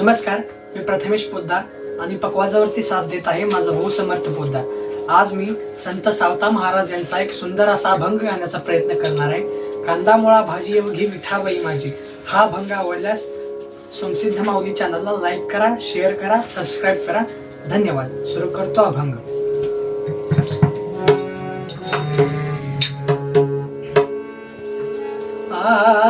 नमस्कार मी प्रथमेश पोद्दार आणि पकवाजावरती साथ देत आहे माझा भाऊ समर्थ पोद्दार. आज मी संत सावता महाराज यांचा एक सुंदर असा अभंग गाण्याचा प्रयत्न करणार आहे. कांदा मुळा भाजी एवढी मिठाबाई माझी. हा अभंग आवडल्यास सोमसिद्ध माऊली चॅनलला लाईक करा शेअर करा सबस्क्राईब करा. धन्यवाद. सुरू करतो अभंग. आ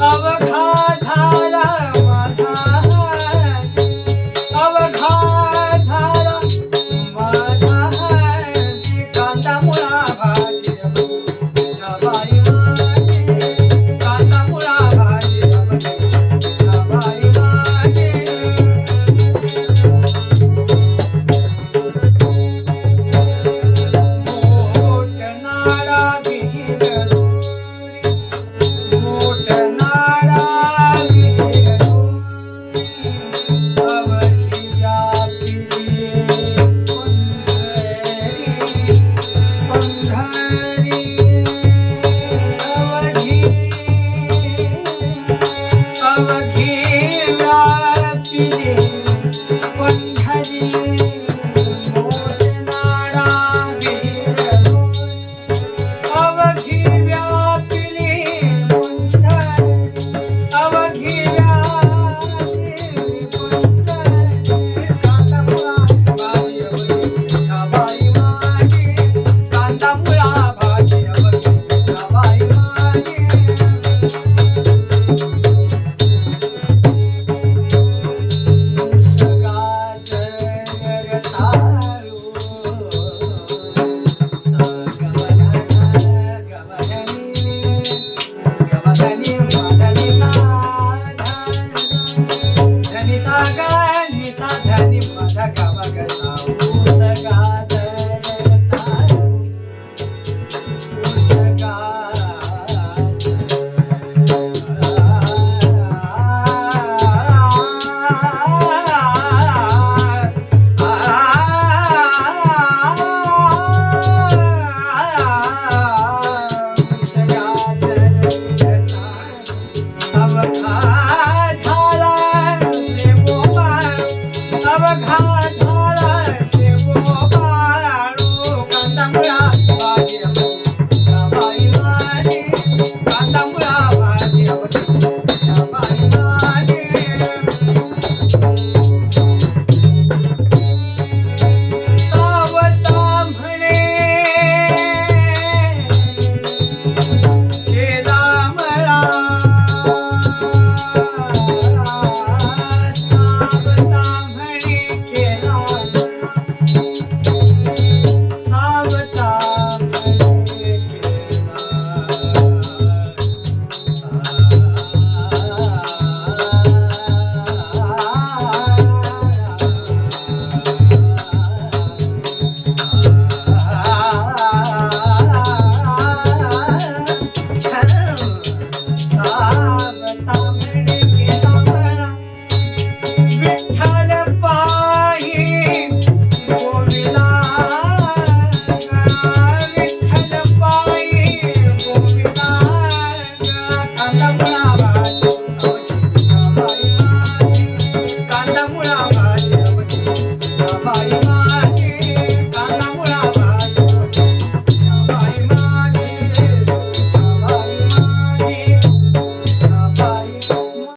of a আমাকে